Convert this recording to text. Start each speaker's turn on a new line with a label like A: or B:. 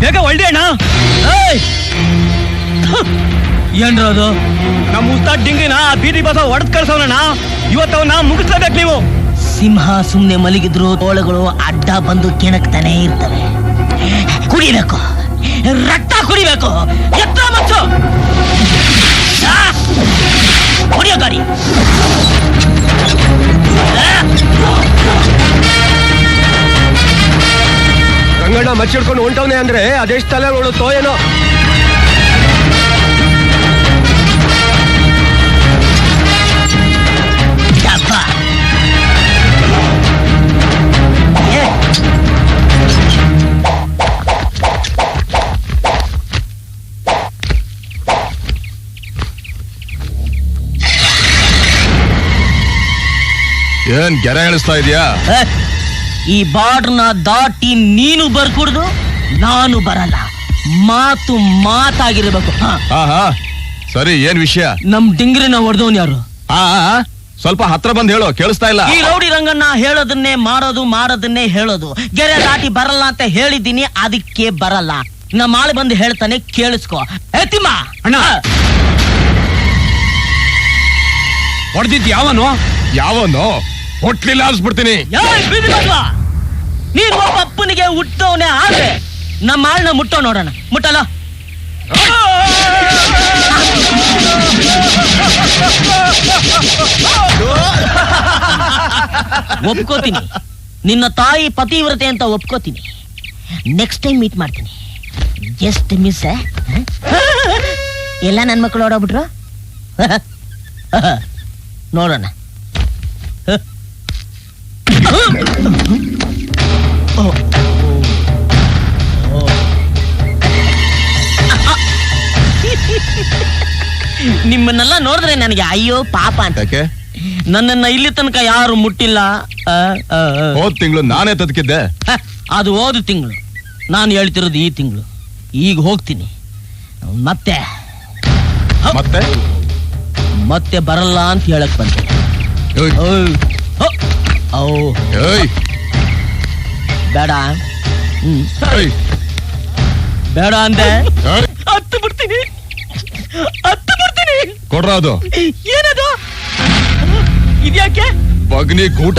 A: ಬೇಗ ಒಳ್ಳೆ ಅಣ್ಣ? ಏನ್ರ ಅದು? ನಮ್ಮ ಉಸ್ತಾದ್ ಡಿಂಗಿನ ಬೀದಿ ಬಸ ಹೊಡೆದ್ ಕಳ್ಸವನಣ್ಣ. ಇವತ್ತವನ್ನ ಮುಗಿಸ್ಲೇಬೇಕು ನೀವು.
B: ಸಿಂಹ ಸುಮ್ನೆ ಮಲಗಿದ್ರು, ತೋಳಗಳು ಅಡ್ಡ ಬಂದು ಕೆಣಕ್ತಾನೆ ಇರ್ತವೆ. ಕುಡಿಬೇಕು. ರಕ್ತ ಕುಡಿಬೇಕು. ಎತ್ತ ಮತ್ತು ಕುಡಿಯೋ ಗಾಡಿ.
C: ರಂಗಣ್ಣ ಮಚ್ಚಿಡ್ಕೊಂಡು ಹೊಂಟವ್ನೆ ಅಂದ್ರೆ ಅದೆಷ್ಟು ತಲೆ ನೋಡುತ್ತೋ ಏನೋ
D: ಏನ್ ಗೆರೆ ಎಳಿಸ್ತಾ ಇದೀಯಾ?
B: ಈ ಬಾರ್ಡರ್ನ ದಾಟಿ ನೀನು ಬರ್ಕೂಡ್ದು ನಾನು ಬರಲ್ಲ. ಮಾತು ಮಾತಾಗಿರ್ಬೇಕು. ಹ,
D: ಹಾ ಸರಿ ಏನ್ ವಿಷಯ?
B: ನಮ್ ಡಿಂಗ್ರಿನ ಹೊಡೆದವನ್ ಯಾರು?
D: ಆ ಆ, ಸ್ವಲ್ಪ ಹತ್ರ ಬಂದ್ ಹೇಳು ಕೇಳಿಸ್ತಾ ಇಲ್ಲ.
B: ಈ ರೌಡಿ ರಂಗನ್ನ ಹೇಳೋದನ್ನೇ ಮಾಡೋದು ಮಾಡೋದನ್ನೇ ಹೇಳೋದು. ಗೆರೆ ದಾಟಿ ಬರಲ್ಲ ಅಂತ ಹೇಳಿದ್ದೀನಿ ಅದಕ್ಕೆ ಬರಲ್ಲ. ನಮ್ಮ ಆಳು ಬಂದು ಹೇಳ್ತಾನೆ ಕೇಳಿಸ್ಕೋ. ಏ ತಿಮ್ಮ!
A: ಅಣ್ಣ. ಹೊಡೆದಿದ್ ಯಾವನು?
D: ಯಾವನು? ಹೊಟ್ಲಿಲ್ಲ ಅನ್ಸ್ಬಿಡ್ತೀನಿ
B: ಏಯ್, ಬೀದಿ! ಅಪ್ಪನಿಗೆ ಹುಟ್ಟವನೇ ಆದ್ರೆ ನಮ್ಮ ಆಳ್ನ ಮುಟ್ಟೋ ನೋಡೋಣ. ಮುಟ್ಟಲ್ಲ? ಒಪ್ಕೋತೀನಿ. ನಿನ್ನ ತಾಯಿ ಪತಿವ್ರತೆ ಅಂತ ಒಪ್ಕೋತೀನಿ. ನೆಕ್ಸ್ಟ್ ಟೈಮ್ ಮೀಟ್ ಮಾಡ್ತೀನಿ. ಜಸ್ಟ್ ಮಿಸ್ ಎಲ್ಲ ನನ್ನ ಮಕ್ಕಳು ಓಡೋಗ್ಬಿಟ್ರು? ನೋಡೋಣ. ನಿಮ್ಮನ್ನೆಲ್ಲ ನೋಡಿದ್ರೆ ನನಗೆ ಅಯ್ಯೋ ಪಾಪ ಅಂತ.
D: ಯಾಕೆ?
B: ನನ್ನನ್ನ ಇಲ್ಲಿ ತನಕ ಯಾರು ಮುಟ್ಟಿಲ್ಲ. ಆ, ಆ, ಆ.
D: ಹೋದ್ ತಿಂಗಳು ನಾನೇ ತದಕಿದ್ದೆ.
B: ಹ, ಅದು ಹೋದ ತಿಂಗಳು. ನಾನು ಹೇಳ್ತಿರೋದು ಈ ತಿಂಗಳು. ಈಗ ಹೋಗ್ತೀನಿ. ಮತ್ತೆ.
D: ಮತ್ತೆ?
B: ಮತ್ತೆ ಬರಲ್ಲ ಅಂತ ಹೇಳಕ್ ಬಂದೆ.
D: ಏಯ್,
B: ಓಯ್. ಹೋ.
D: ಏಯ್,
B: ಬೇಡ. ಹ್ಮ್.
D: ಏಯ್,
B: ಬೇಡ ಅಂದೆ.
D: ಏಯ್,
B: ಹತ್ತು ಬಿಡ್ತೀನಿ. ಹತ್ತು
D: ಕೊಡ್ರ ಅದು.
B: ಏನದು? ಇದ್ಯಾಕೆ?
D: ಬಗ್ನಿ ಗೂಟ